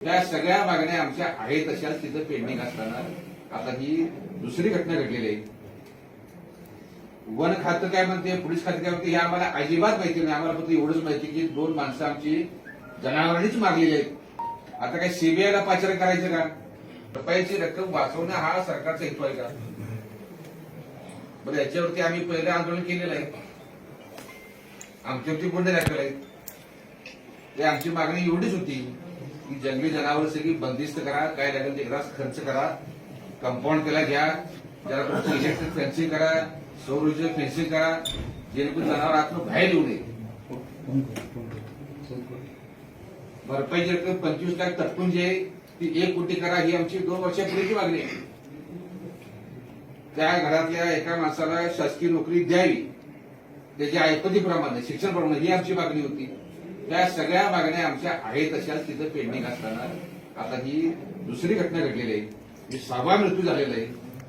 त्या सगळ्या मागण्या आमच्या आहेत तशाच तिथं पेंडिंग असताना. आता ही दुसरी घटना घडलेली आहे. वन खातं काय म्हणते पोलीस खातं काय म्हणते हे आम्हाला अजिबात माहिती नाही. आम्हाला फक्त एवढंच माहिती की दोन माणसं आमची जनावरांनीच मारलेली आहेत. आता काय सीबीआयला पाचारण करायचं का? रुपयाची रक्कम वाचवणं हा सरकारचा हेतू आहे का? बरं याच्यावरती आम्ही पहिलं आंदोलन केलेलं आहे. आमच्यावरती गुन्हे दाखल आहेत. ते आमची मागणी एवढीच होती. की जंगली जनावर सगळी बंदिस्त करा काय लागेल ते करा खर्च करा कंपाऊंड त्याला घ्या त्याला इलेक्ट्रिक फेन्सिंग करा सौर ऊर्जा फेन्सिंग करा जेणेकरून जनावर आतून बाहेर येऊ नये. भरपाईची रक्कम पंचवीस लाख तटकून जे ती एक कोटी करा ही आमची दोन वर्षापूर्वीची मागणी आहे. त्या घरातल्या एका माणसाला शासकीय नोकरी द्यावी त्याच्या ऐपतीप्रमाणे शिक्षणप्रमाणे ही आमची मागणी होती. त्या सगळ्या मागण्या आमच्या आहेत तशाच तिथं पेंडिंग असताना. आता ही दुसरी घटना घडलेली आहे. ही सहावा मृत्यू झालेला आहे.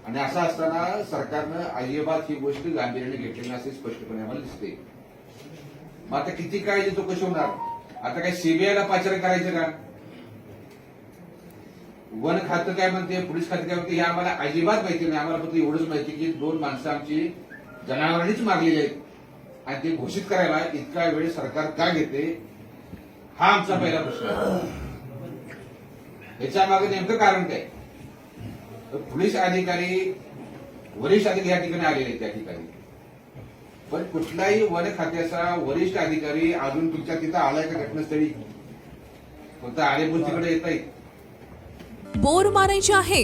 आणि असं असताना सरकारनं अजिबात ही गोष्ट गांभीर्याने घेतलेली असे स्पष्टपणे आम्हाला दिसते मग आता किती काळ तो कशी होणार? आता काय सीबीआयला पाचारण करायचं का? वन खातं काय म्हणते पोलीस खातं काय म्हणते हे आम्हाला अजिबात माहिती नाही. आम्हाला फक्त एवढंच माहिती की दोन माणसं आमची जनावरांनीच मारलेली आहेत. आणि ते घोषित करायला इतका वेळ सरकार का घेते? हा आमचा पहिला प्रश्न याच्या मागे नेमकं कारण काय? पोलीस अधिकारी वरिष्ठ अधिकारी या ठिकाणी आलेले आहेत त्या ठिकाणी. पण कुठलाही वन खात्याचा वरिष्ठ अधिकारी अजून तुमच्या तिथं आलाय का घटनास्थळी? फक्त आलेपूर येत आहेत बोर मारायची आहे.